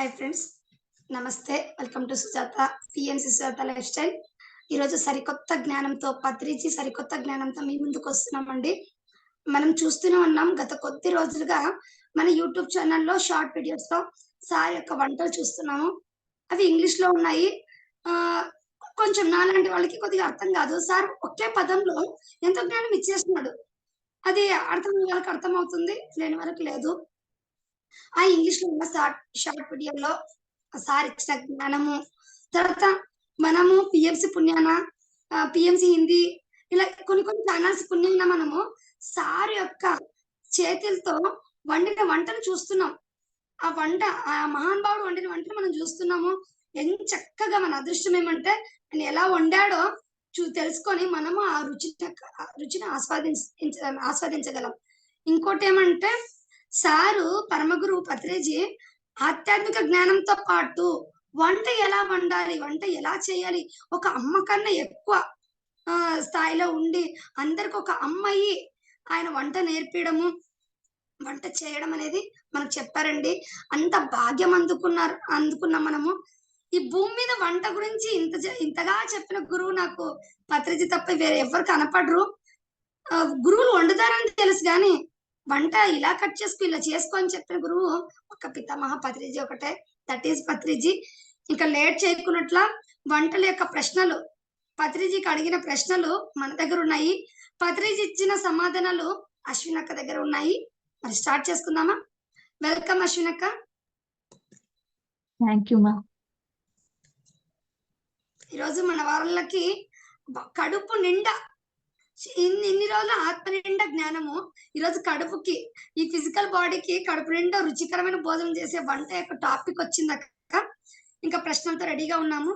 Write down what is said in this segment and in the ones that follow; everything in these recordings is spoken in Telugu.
Hi friends namaste welcome to Sujatha PNC Sujatha lifestyle ఈరోజు సరికొత్త జ్ఞానంతో పత్రిచి సరికొత్త జ్ఞానంతో మీ ముందుకు వస్తున్నామండి. మనం చూస్తూనే ఉన్నాం గత కొద్ది రోజులుగా మన యూట్యూబ్ ఛానల్లో షార్ట్ వీడియోస్లో సార్ యొక్క వంటలు చూస్తున్నాము. అవి ఇంగ్లీష్లో ఉన్నాయి. ఆ కొంచెం నాలాంటి వాళ్ళకి కొద్దిగా అర్థం కాదు. సార్ ఒకే పదంలో ఎంతో జ్ఞానం ఇచ్చేస్తున్నాడు. అది అర్థం వాళ్ళకి అర్థం అవుతుంది లేని వరకు లేదు. ఆ ఇంగ్లీష్లో ఉన్న షార్ట్ షార్ట్ వీడియోలో సార్ ఇచ్చిన జ్ఞానము. తర్వాత మనము పిఎంసి పుణ్యాన పిఎంసి హిందీ ఇలా కొన్ని కొన్ని ఛానల్స్ పుణ్యాన మనము సార్ యొక్క చేతులతో వండిన వంటను చూస్తున్నాం. ఆ వంట ఆ మహానుభావుడు వండిన వంటను మనం చూస్తున్నాము. ఎంత చక్కగా మన అదృష్టం ఏమంటే ఆయన ఎలా వండాడో చూ తెలుసుకొని మనము ఆ రుచి ఆ రుచిని ఆస్వాదించ ఆస్వాదించగలం. ఇంకోటి ఏమంటే సారు పరమగురువు పత్రేజీ ఆధ్యాత్మిక జ్ఞానంతో పాటు వంట ఎలా వండాలి వంట ఎలా చేయాలి ఒక అమ్మ కన్నా ఎక్కువ ఆ స్థాయిలో ఉండి అందరికి ఒక అమ్మాయి ఆయన వంట నేర్పించడము వంట చేయడం అనేది మనకు చెప్పారండి. అంత భాగ్యం అందుకున్నారు అందుకున్నాం మనము. ఈ భూమి మీద వంట గురించి ఇంత ఇంతగా చెప్పిన గురువు నాకు పత్రిజీ తప్ప వేరే ఎవరు కనపడరు. గురువులు వండుతారని తెలుసు కానీ వంట ఇలా కట్ చేసుకు ఇలా చేసుకో అని చెప్పిన గురువు ఒక పితామహ పత్రిజీ ఒకటే. That is Patriji. ఇంకా లేట్ చేయకున్నట్ల వంటల యొక్క ప్రశ్నలు పత్రిజీకి అడిగిన ప్రశ్నలు మన దగ్గర ఉన్నాయి. పత్రిజీ ఇచ్చిన సమాధానాలు అశ్వినక్క దగ్గర ఉన్నాయి. మరి స్టార్ట్ చేసుకుందామా? వెల్కమ్ అశ్వినక్క థ్యాంక్ యూ మా ఈరోజు మన వాళ్ళకి కడుపు నిండా ఇన్ని ఇన్ని రోజులు ఆత్మ నిండా జ్ఞానము. ఈరోజు కడుపుకి ఈ ఫిజికల్ బాడీకి కడుపు నిండా రుచికరమైన భోజనం చేసే వంట యొక్క టాపిక్ వచ్చింది అక్క. ఇంకా ప్రశ్నలతో రెడీగా ఉన్నాము.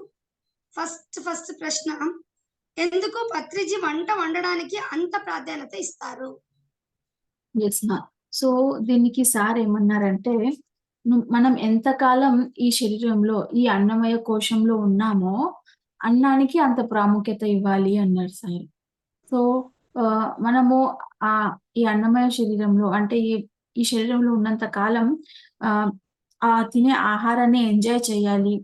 ఫస్ట్ ఫస్ట్ ప్రశ్న. ఎందుకు పత్రిజీ వంట వండడానికి అంత ప్రాధాన్యత ఇస్తారు? సో దీనికి సార్ ఏమన్నారంటే మనం ఎంతకాలం ఈ శరీరంలో ఈ అన్నమయ కోశంలో ఉన్నామో అన్నానికి అంత ప్రాముఖ్యత ఇవ్వాలి అన్నారు సార్. సో ఆ, మనము ఆ ఈ అన్నమయ శరీరంలో అంటే ఈ ఈ శరీరంలో ఉన్నంత కాలం ఆ తినే ఆహారాన్ని ఎంజాయ్ చేయాలి.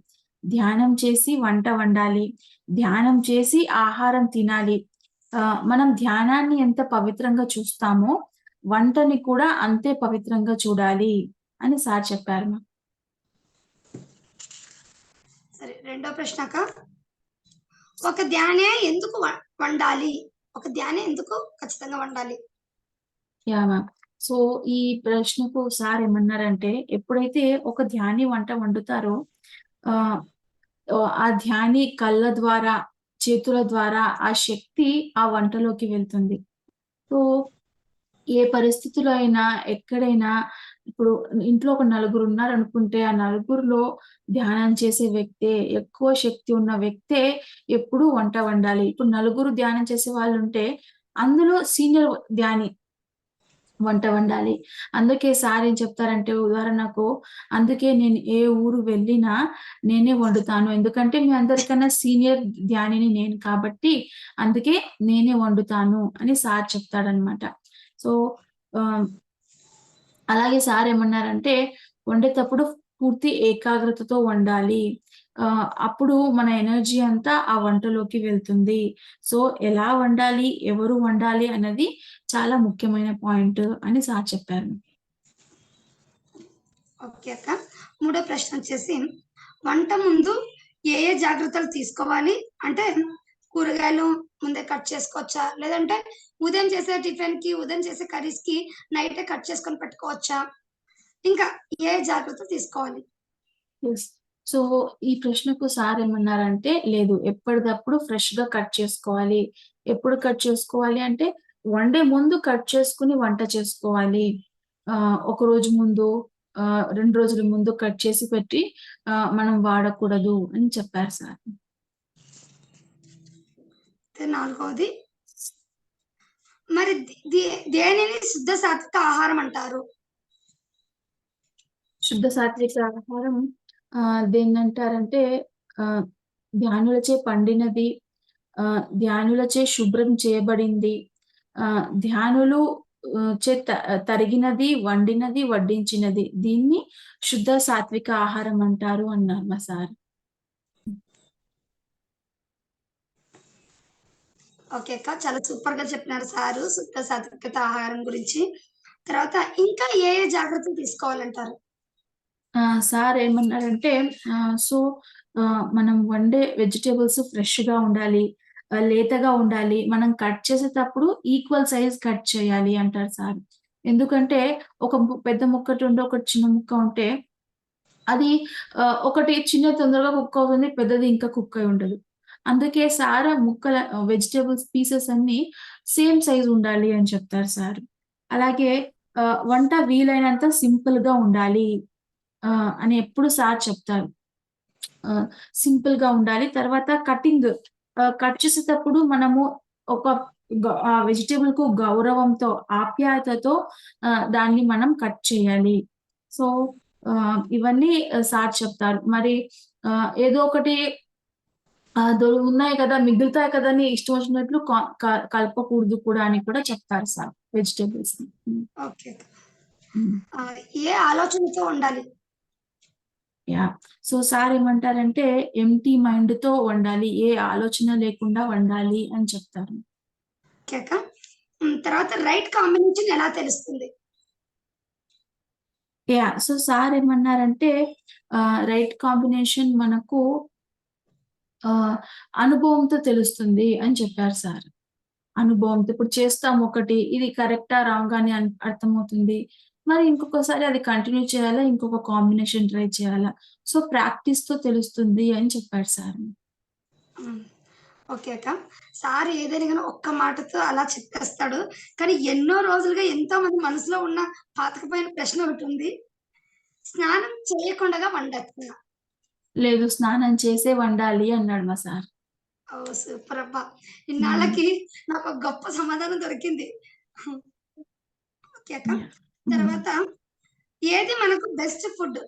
ధ్యానం చేసి వంట వండాలి. ధ్యానం చేసి ఆహారం తినాలి. మనం ధ్యానాన్ని ఎంత పవిత్రంగా చూస్తామో వంటని కూడా అంతే పవిత్రంగా చూడాలి అని సార్ చెప్పారు మా సరే రెండో ప్రశ్న ఒక ధ్యానే ఎందుకు వండాలి? ఒక ధ్యానం ఎందుకు ఖచ్చితంగా వండాలి. Yeah ma'am. సో ఈ ప్రశ్నకు సార్ ఏమన్నారంటే ఎప్పుడైతే ఒక ధ్యాని వంట వండుతారో ఆ ఆ ధ్యాని కళ్ళ ద్వారా చేతుల ద్వారా ఆ శక్తి ఆ వంటలోకి వెళ్తుంది. సో ఏ పరిస్థితిలో అయినా ఎక్కడైనా ఇప్పుడు ఇంట్లో ఒక నలుగురు ఉన్నారు అనుకుంటే ఆ నలుగురిలో ధ్యానం చేసే వ్యక్తే ఎక్కువ శక్తి ఉన్న వ్యక్తే ఎప్పుడూ వంట వండాలి. ఇప్పుడు నలుగురు ధ్యానం చేసే వాళ్ళు ఉంటే అందులో సీనియర్ ధ్యాని వంట వండాలి. అందుకే సార్ ఏం చెప్తారంటే ఉదాహరణకు అందుకే నేను ఏ ఊరు వెళ్ళినా నేనే వండుతాను. ఎందుకంటే మీ అందరికన్నా సీనియర్ ధ్యానిని నేను కాబట్టి అందుకే నేనే వండుతాను అని సార్ చెప్తాడనమాట. సో ఆ, అలాగే సార్ ఏమన్నారంటే వండేటప్పుడు పూర్తి ఏకాగ్రతతో వండాలి. అప్పుడు మన ఎనర్జీ అంతా ఆ వంటలోకి వెళ్తుంది. సో ఎలా వండాలి ఎవరు వండాలి అన్నది చాలా ముఖ్యమైన పాయింట్ అని సార్ చెప్పారు. ఓకే అక్క. మూడో ప్రశ్న వచ్చేసి వంట ముందు ఏ ఏ జాగ్రత్తలు తీసుకోవాలి? అంటే కూరగాయలు ముందే కట్ చేసుకోవచ్చా? లేదంటే ఉదయం చేసే టిఫిన్కి ఉదయం చేసే కర్రీస్కి నైటే కట్ చేసుకొని పెట్టుకోవచ్చా? ఇంకా ఏ జాగ్రత్తలు తీసుకోవాలి? సో ఈ ప్రశ్నకు సార్ ఏమన్నారంటే లేదు ఎప్పటికప్పుడు ఫ్రెష్గా కట్ చేసుకోవాలి. ఎప్పుడు కట్ చేసుకోవాలి అంటే వండే ముందు కట్ చేసుకుని వంట చేసుకోవాలి. ఆ ఒక రోజు ముందు ఆ రెండు రోజుల ముందు కట్ చేసి పెట్టి ఆ మనం వాడకూడదు అని చెప్పారు సార్. నాలుగవది. మరి దే- దేనిని శుద్ధ సాత్విక ఆహారం అంటారు? శుద్ధ సాత్విక ఆహారం ఆ దేన్ని అంటారంటే ఆ ధ్యానులచే పండినది ఆ ధ్యానులచే శుభ్రం చేయబడింది ఆ ధ్యానులు చే త తరిగినది, వండినది, వడ్డించినది. దీన్ని శుద్ధ సాత్విక ఆహారం అంటారు అన్నారు మా సార్. ఓకే అక్క. చాలా సూపర్గా చెప్పినారు సారు. శుద్ధ సాత్వికత ఆహారం గురించి. తర్వాత ఇంకా ఏ ఏ జాగ్రత్తలు తీసుకోవాలంటారు? ఆ! సార్ ఏమన్నారంటే సో, మనం వండే వెజిటేబుల్స్ ఫ్రెష్గా ఉండాలి. లేతగా ఉండాలి. మనం కట్ చేసేటప్పుడు ఈక్వల్ సైజ్ కట్ చేయాలి అంటారు సార్. ఎందుకంటే ఒక ము పెద్ద ముక్కటి ఉండి, ఒకటి చిన్న ముక్క ఉంటే అది ఒకటి చిన్న తొందరగా కుక్ అవుతుంది. పెద్దది ఇంకా కుక్ అయి ఉండదు. అందుకే సార్ ముక్కల వెజిటేబుల్స్ పీసెస్ అన్ని సేమ్ సైజ్ ఉండాలి అని చెప్తారు సార్. అలాగే వంట వీలైనంత సింపుల్గా ఉండాలి. అని ఎప్పుడు సార్ చెప్తారు. సింపుల్గా ఉండాలి. తర్వాత కటింగ్ కట్ చేసేటప్పుడు మనము ఒక గ వెజిటేబుల్కు గౌరవంతో, ఆప్యాయతతో దాన్ని మనం కట్ చేయాలి. సో, ఇవన్నీ సార్ చెప్తారు. మరి ఏదో ఒకటి ఉన్నాయి కదా! మిగులుతాయి కదా! అని ఇష్టం వచ్చినట్లు కలపకూడదు కూడా అని కూడా చెప్తారు సార్. ఓకే. ఆహ్, ఏ ఆలోచనతో ఉండాలి? యాహ్! సో, సార్ ఏమంటారంటే ఎంప్టీ మైండ్‌తో వండాలి. ఏ ఆలోచన లేకుండా వండాలి అని చెప్తారు. తర్వాత రైట్ కాంబినేషన్ ఎలా తెలుస్తుంది? యాహ్! సో, సార్ ఏమన్నారంటే రైట్ కాంబినేషన్ మనకు అనుభవంతో తెలుస్తుంది అని చెప్పారు సార్. అనుభవంతో ఇప్పుడు చేస్తాం ఒకటి ఇది కరెక్టా? రాంగ్ అని అర్థమవుతుంది. మరి ఇంకొకసారి అది కంటిన్యూ చేయాలా? ఇంకొక కాంబినేషన్ ట్రై చేయాలా? సో, ప్రాక్టీస్తో తెలుస్తుంది అని చెప్పారు సార్. ఓకే అక్క. సార్ ఏదైనా కానీ ఒక్క మాటతో అలా చెప్పేస్తాడు. కానీ ఎన్నో రోజులుగా ఎంతో మంది మనసులో ఉన్న పాతకపోయిన ప్రశ్న ఒకటి ఉంది స్నానం చేయకుండా వండొచ్చా? లేదు స్నానం చేసే వండాలి అన్నాడు మా సార్. ఓహ్! సూపర్ అబ్బా! హ్మ్. ఇన్నాళ్ళకి నాకొక గొప్ప సమాధానం దొరికింది. తర్వాత ఏది మనకు బెస్ట్ ఫుడ్?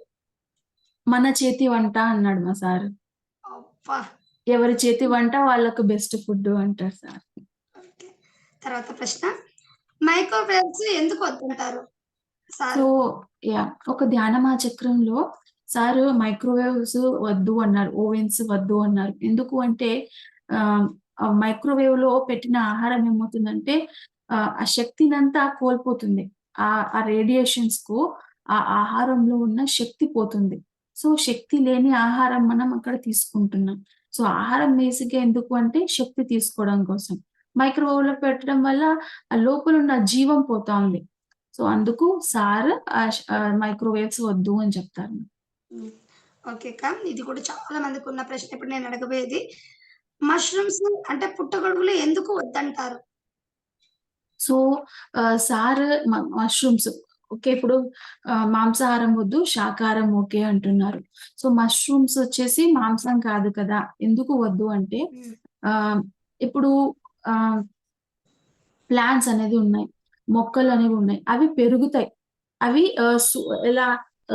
మన చేతి వంట అన్నాడు మా సారు. ఎవరి చేతి వంట వాళ్ళకు బెస్ట్ ఫుడ్డు అంటారు సార్. తర్వాత ప్రశ్న మైక్రోవేవ్స్ ఎందుకు వద్దంటారు సో? యాహ్! ఒక ధ్యానమా చక్రంలో సార్ మైక్రోవేవ్స్ వద్దు అన్నారు. ఓవెన్స్ వద్దు అన్నారు. ఎందుకు అంటే మైక్రోవేవ్లో పెట్టిన ఆహారం ఏమవుతుందంటే ఆ శక్తినంతా కోల్పోతుంది. ఆ ఆ రేడియేషన్స్కు ఆ ఆహారంలో ఉన్న శక్తి పోతుంది. సో, శక్తి లేని ఆహారం మనం అక్కడ తీసుకుంటున్నాం. సో, ఆహారం బేసిక్‌గా ఎందుకు అంటే శక్తి తీసుకోవడం కోసం. మైక్రోవేవ్లో పెట్టడం వల్ల ఆ లోపల ఉన్న జీవం పోతా ఉంది. సో, అందుకు సార్ మైక్రోవేవ్స్ వద్దు అని చెప్తారు. ఓకే అక్క. ఇది కూడా చాలా మందికున్న ప్రశ్న ఇప్పుడు నేను అడగబోయేది. మష్రూమ్స్ అంటే పుట్టగొడుగులు ఎందుకు వద్దంటారు? So, sir mushrooms okay. ఇప్పుడు మాంసాహారం వద్దు, శాకాహారం ఓకే అంటున్నారు. సో, మష్రూమ్స్ వచ్చేసి మాంసం కాదు కదా! ఎందుకు వద్దు అంటే ఇప్పుడు ప్లాంట్స్ అనేది ఉన్నాయి. మొక్కలనేవి ఉన్నాయి. అవి పెరుగుతాయి. అవి ఎలా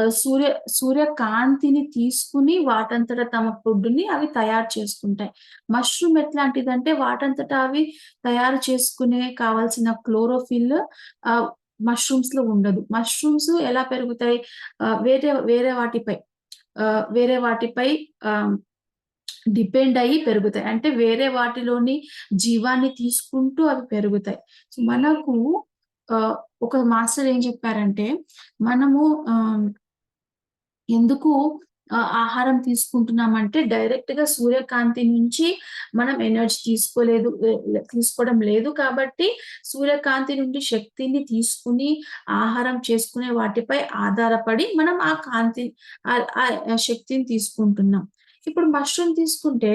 సూర్య సూర్యకాంతిని తీసుకుని వాటంతట తమ ఫుడ్‌ని అవి తయారు చేసుకుంటాయి. మష్రూమ్ ఎట్లాంటిదంటే వాటంతట అవి తయారు చేసుకునే కావాల్సిన క్లోరోఫిల్ మష్రూమ్స్లో ఉండదు. మష్రూమ్స్ ఎలా పెరుగుతాయి? వేరే వేరే వాటిపై వేరే వాటిపై డిపెండ్ అయ్యి పెరుగుతాయి. అంటే వేరే వాటిలోని జీవాన్ని తీసుకుంటూ అవి పెరుగుతాయి. సో, మనకు ఒక మాస్టర్ ఏం చెప్పారంటే మనము ఎందుకు ఆహారం తీసుకుంటున్నామంటే డైరెక్ట్‌గా సూర్యకాంతి నుంచి మనం ఎనర్జీ తీసుకోలేదు తీసుకోవడం లేదు కాబట్టి సూర్యకాంతి నుండి శక్తిని తీసుకొని ఆహారం చేసుకునే వాటిపై ఆధారపడి మనం ఆ కాంతి ఆ శక్తిని తీసుకుంటున్నాం. ఇప్పుడు మష్రూమ్ తీసుకుంటే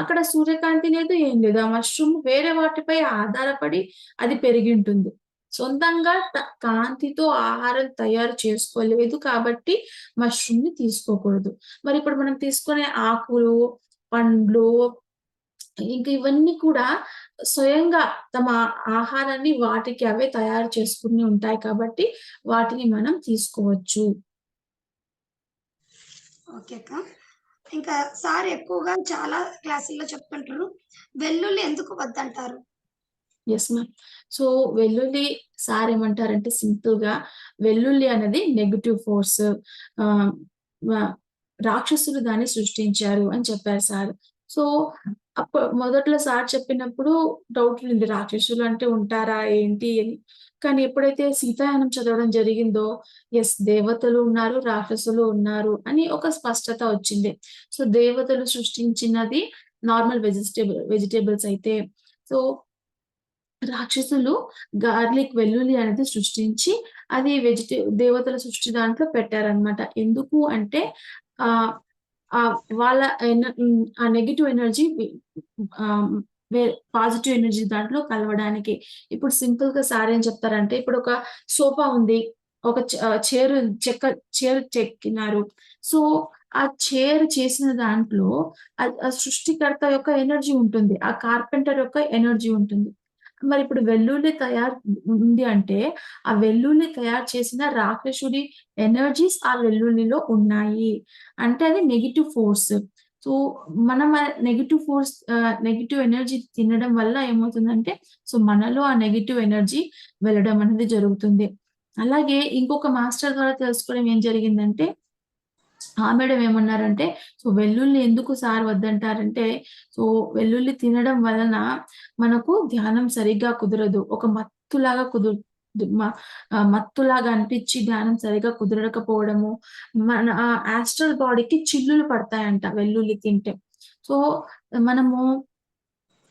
అక్కడ సూర్యకాంతి లేదు, ఏం లేదు. ఆ మష్రూమ్ వేరే వాటిపై ఆధారపడి అది పెరిగి ఉంటుంది సొంతంగా కాంతితో ఆహారం తయారు చేసుకోలేదు కాబట్టి మష్రూమ్‌ని తీసుకోకూడదు. మరి ఇప్పుడు మనం తీసుకునే ఆకులు, పండ్లు ఇంకా ఇవన్నీ కూడా స్వయంగా తమ ఆహారాన్ని వాటికి అవే తయారు చేసుకుని ఉంటాయి కాబట్టి వాటిని మనం తీసుకోవచ్చు. ఓకే అక్క. ఇంకా సార్ ఎక్కువగా చాలా క్లాసుల్లో చెప్తుంటారు. వెల్లుల్లి ఎందుకు వద్దంటారు? Yes ma'am. సో, వెల్లుల్లి సార్ ఏమంటారంటే సింపుల్గా వెల్లుల్లి అనేది నెగటివ్ ఫోర్స్. రాక్షసులు దాన్ని సృష్టించారు అని చెప్పారు సార్. సో, అప్ప మొదట్లో సార్ చెప్పినప్పుడు డౌట్ ఉంది రాక్షసులు అంటే ఉంటారా ఏంటి అని. కానీ ఎప్పుడైతే సీతాయనం చదవడం జరిగిందో ఎస్ దేవతలు ఉన్నారు, రాక్షసులు ఉన్నారు అని ఒక స్పష్టత వచ్చింది. సో, దేవతలు సృష్టించినది నార్మల్ వెజిటేబుల్ వెజిటేబుల్స్ అయితే సో రాక్షసులు గార్లిక్ వెల్లుల్లి అనేది సృష్టించి అది వెజిటే దేవతల సృష్టి దాంట్లో పెట్టారనమాట. ఎందుకు అంటే ఆ వాళ్ళ ఆ నెగిటివ్ ఎనర్జీ వే పాజిటివ్ ఎనర్జీ దాంట్లో కలవడానికి. ఇప్పుడు సింపుల్‌గా సార్ ఏం చెప్తారంటే ఇప్పుడు ఒక సోఫా ఉంది. ఒక చైర్ చెక్క చైర్ చెక్కినారు. సో, ఆ చైర్ చేసిన దాంట్లో ఆ సృష్టికర్త యొక్క ఎనర్జీ ఉంటుంది. ఆ కార్పెంటర్ యొక్క ఎనర్జీ ఉంటుంది. మరి ఇప్పుడు వెల్లుల్లి తయారు ఉంది అంటే, ఆ వెల్లుల్లి తయారు చేసిన రాక్షసుడి ఎనర్జీస్ ఆ వెల్లుల్లిలో ఉన్నాయి. అంటే అది నెగిటివ్ ఫోర్స్. సో, మనం ఆ ఫోర్స్ నెగిటివ్ ఎనర్జీ తినడం వల్ల ఏమవుతుందంటే, సో, మనలో ఆ నెగిటివ్ ఎనర్జీ వెళ్ళడం అనేది జరుగుతుంది. అలాగే ఇంకొక మాస్టర్ ద్వారా తెలుసుకోవడం ఏం జరిగిందంటే, ఆ మేడం ఏమన్నారంటే, సో, వెల్లుల్లి ఎందుకు సార్ వద్దంటారంటే, సో, వెల్లుల్లి తినడం వలన మనకు ధ్యానం సరిగ్గా కుదరదు. ఒక మత్తులాగా కుదురు మత్తులాగా అనిపించి ధ్యానం సరిగ్గా కుదరకపోవడము, మన ఆస్ట్రల్ బాడీకి చిల్లులు పడతాయంట వెల్లుల్లి తింటే. సో, మనము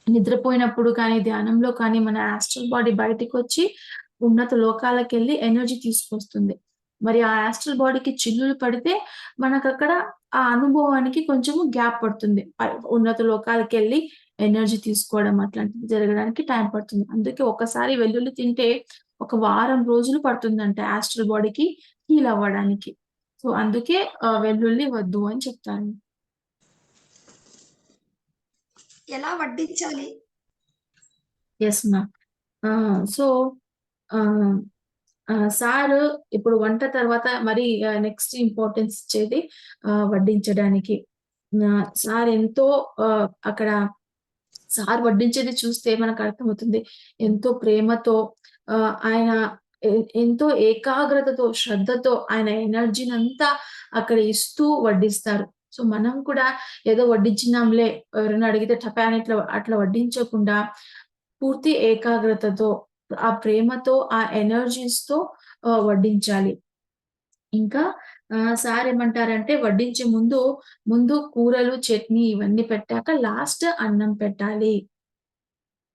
నిద్రపోయినప్పుడు కానీ, ధ్యానంలో కానీ మన ఆస్ట్రల్ బాడీ బయటికొచ్చి ఉన్నత లోకాలకెళ్ళి ఎనర్జీ తీసుకొస్తుంది. మరి ఆ యాస్ట్రల్ బాడీకి చిల్లులు పడితే మనకక్కడ ఆ అనుభవానికి కొంచెము గ్యాప్ పడుతుంది. ఉన్నత లోకాలకెళ్ళి ఎనర్జీ తీసుకోవడం అట్లాంటివి జరగడానికి టైం పడుతుంది. అందుకే ఒక్కసారి వెల్లుల్లి తింటే ఒక వారం రోజులు పడుతుందంట యాస్ట్రల్ బాడీకి హీల్ అవ్వడానికి. సో, అందుకే వెల్లుల్లి వద్దు అని చెప్తాను. ఎలా వడ్డించాలి? Yes ma'am. సో, సారు ఇప్పుడు వంట తర్వాత మరి నెక్స్ట్ ఇంపార్టెన్స్ ఇచ్చేది వడ్డించడానికి. సార్ ఎంతో అక్కడ సార్ వడ్డించేది చూస్తే మనకు అర్థమవుతుంది ఎంతో ప్రేమతో ఆయన ఎంతో ఏకాగ్రతతో, శ్రద్ధతో ఆయన ఎనర్జీనంతా అక్కడ ఇస్తూ వడ్డిస్తారు. సో, మనం కూడా ఏదో వడ్డించినాంలే ఎవరైనా అడిగితే టపాన్ ఇట్లా అట్లా వడ్డించకుండా పూర్తి ఏకాగ్రతతో, ఆ ప్రేమతో, ఆ ఎనర్జీస్‌తో వడ్డించాలి. ఇంకా సార్ ఏమంటారంటే వడ్డించే ముందు, ముందు కూరలు, చట్నీ ఇవన్నీ పెట్టాక లాస్ట్ అన్నం పెట్టాలి.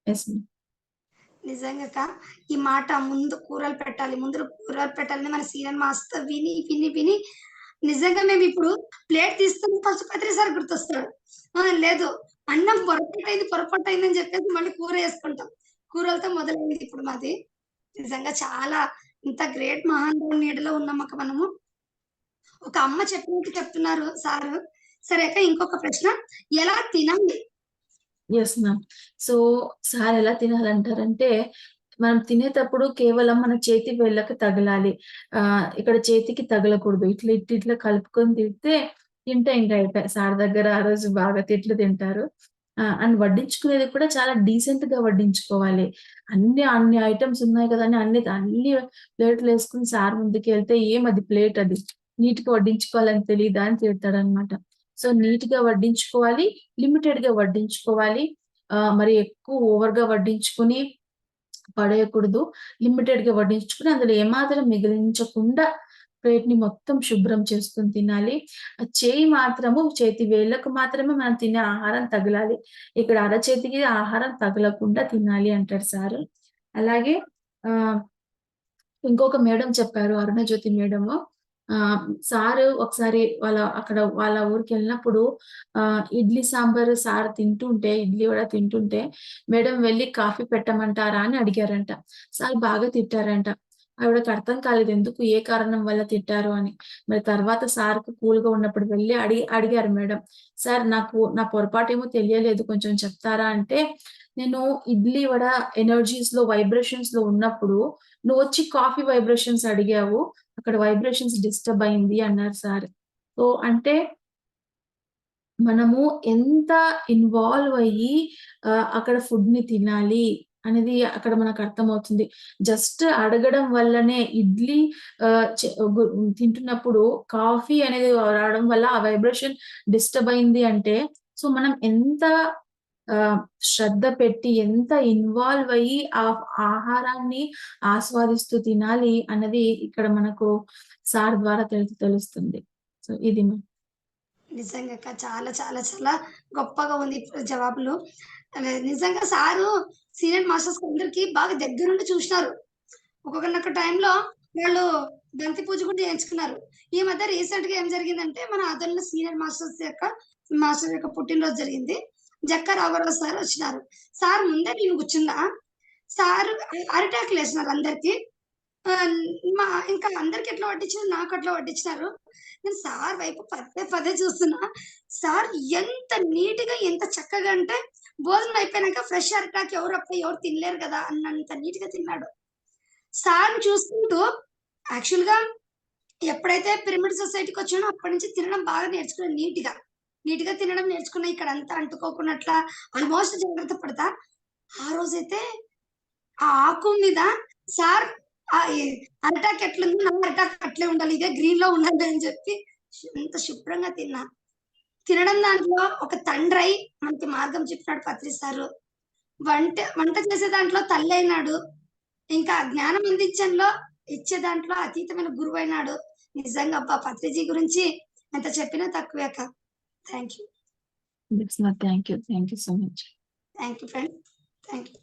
ఎస్ నిజంగా ఈ మాట ముందు కూరలు పెట్టాలి, ముందు కూరలు పెట్టాలని మన సీనియర్ మాస్టర్ విని, విని, విని నిజంగా మేము ఇప్పుడు ప్లేట్ తీసుకుని పశుపత్రి సార్ గుర్తొస్తాడు. లేదు అన్నం పొరపాటు అయింది పొరపాటు అయిందని చెప్పేసి మళ్ళీ కూర వేసుకుంటాం కూరలతో మొదలైంది ఇప్పుడు మాది. నిజంగా చాలా ఇంత గ్రేట్ మహానుభావుడి నీడలో ఉన్నాం అక్క మనము. ఒక అమ్మ చెప్పినట్టు చెప్తున్నారు సారు. సరే అక్క ఇంకొక ప్రశ్న. ఎలా తినాలి? Yes ma'am. సో, సార్ ఎలా తినాలంటారంటే, మనం తినేటప్పుడు కేవలం మన చేతి వేళ్ళకి తగలాలి. ఆ ఇక్కడ చేతికి తగలకూడదు. ఇట్లా ఇట్లా ఇట్లా కలుపుకొని తింటే, తింటే ఇంకా అయిపాయ్. సార్ దగ్గర ఆ రోజు బాగా తిట్లు తింటారు. అండ్ వడ్డించుకునేది కూడా చాలా డీసెంట్గా వడ్డించుకోవాలి. అన్ని అన్ని ఐటెమ్స్ ఉన్నాయి కదా! అని అన్ని అన్ని ప్లేట్‌లేసుకొని సార్ ముందుకెళ్తే ఏమది ప్లేట్ అది. నీట్గా వడ్డించుకోవాలని తెలియదా అని తిడతాడు అనమాట సో, నీట్గా వడ్డించుకోవాలి. లిమిటెడ్గా వడ్డించుకోవాలి. మరి ఎక్కువ ఓవర్గా వడ్డించుకొని పడేయకూడదు. లిమిటెడ్‌గా వడ్డించుకొని అందులో ఏమాత్రం మిగిలించకుండా ప్లేట్‌ని మొత్తం శుభ్రం చేసుకుని తినాలి. ఆ చేయి మాత్రము చేతి వేళ్ళకు మాత్రమే మనం తినే ఆహారం తగలాలి. ఇక్కడ అరచేతికి ఆహారం తగలకుండా తినాలి అంటారు సారు. అలాగే ఆ ఇంకొక మేడం చెప్పారు అరుణజ్యోతి మేడము. ఆ సారు ఒకసారి వాళ్ళ అక్కడ వాళ్ళ ఊరికి వెళ్ళినప్పుడు ఆ ఇడ్లీ సాంబార్ సార్ తింటుంటే, ఇడ్లీ వడ తింటుంటే, మేడం వెళ్ళి కాఫీ పెట్టమంటారా అని అడిగారంట. సార్ బాగా తిట్టారంట. ఆవిడకి అర్థం కాలేదు ఎందుకు, ఏ కారణం వల్ల తిట్టారు అని. మరి తర్వాత సార్కు కూల్‌గా ఉన్నప్పుడు వెళ్ళి అడిగి అడిగారు మేడం. సార్ నాకు నా పొరపాటు ఏమో తెలియలేదు కొంచెం చెప్తారా అంటే, నేను ఇడ్లీ వడ ఎనర్జీస్లో వైబ్రేషన్స్లో ఉన్నప్పుడు నువ్వు వచ్చి కాఫీ వైబ్రేషన్స్ అడిగావు. అక్కడ వైబ్రేషన్స్ డిస్టర్బ్ అయింది అన్నారు సార్. సో, అంటే మనము ఎంత ఇన్వాల్వ్ అయ్యి అక్కడ ఫుడ్ని తినాలి అనేది అక్కడ మనకు అర్థమవుతుంది. జస్ట్ అడగడం వల్లనే ఇడ్లీ తింటున్నప్పుడు కాఫీ అనేది రావడం వల్ల ఆ వైబ్రేషన్ డిస్టర్బ్ అయింది అంటే, సో మనం ఎంత శ్రద్ధ పెట్టి, ఎంత ఇన్వాల్వ్ అయ్యి ఆ ఆహారాన్ని ఆస్వాదిస్తూ తినాలి అన్నది ఇక్కడ మనకు సార్ ద్వారా తెలు తెలుస్తుంది. సో ఇది నిజంగా చాలా చాలా చాలా గొప్పగా ఉంది ఇప్పుడు జవాబులు. నిజంగా సారు సీనియర్ మాస్టర్స్ అందరికి బాగా దగ్గరుండి చూసినారు. ఒక్కొక్కనొక టైంలో వాళ్ళు బంతి పూజ కూడా చేయించుకున్నారు. ఈ మధ్య రీసెంట్గా ఏం జరిగిందంటే మన ఆదోనిలో సీనియర్ మాస్టర్స్ యొక్క మాస్టర్ యొక్క పుట్టినరోజు జరిగింది. జక్క రాఘవరావు సార్ వచ్చినారు. సార్ ముందే నేను కూర్చున్నా. సారు అరిటాకులేసినారు అందరికి. మా ఇంకా అందరికి ఎట్లా వడ్డించారు నాకు అట్లా పట్టించినారు నేను సార్ వైపు పదే పదే చూస్తున్నా. సార్ ఎంత నీట్గా ఎంత చక్కగా అంటే భోజనం అయిపోయినాక ఫ్రెష్ అరటాకి ఎవరు అప్ప ఎవరు తినలేరు కదా! అన్నంత నీట్‌గా తిన్నాడు. సార్ చూసుకుంటూ యాక్చువల్‌గా ఎప్పుడైతే పిరమిడ్ సొసైటీకి వచ్చానో అప్పటి నుంచి తినడం బాగా నేర్చుకున్నా నీట్గా తినడం నేర్చుకున్నా. ఇక్కడ అంతా అంటుకోకున్నట్లా ఆల్మోస్ట్ జాగ్రత్త పడతా. ఆ రోజైతే ఆ ఆకు మీద సార్ అరిటాకు ఎట్లుందో నా అరిటాకు అట్లే ఉండాలి. ఇదే గ్రీన్‌లో ఉండాలి అని చెప్పి ఎంత శుభ్రంగా తిన్నా. తినడం దాంట్లో ఒక తండ్రై మనకి మార్గం చెప్పినాడు పత్రి సారు. వంట వంట చేసే దాంట్లో తల్లయినాడు. ఇంకా జ్ఞానం అందించడంలో ఇచ్చే దాంట్లో అతీతమైన గురువైనాడు. నిజంగా అబ్బా! పత్రిజీ గురించి ఎంత చెప్పినా తక్కువే అక్క. Thank you. Thank you. Thank you so much. Thank you friend. Thank you.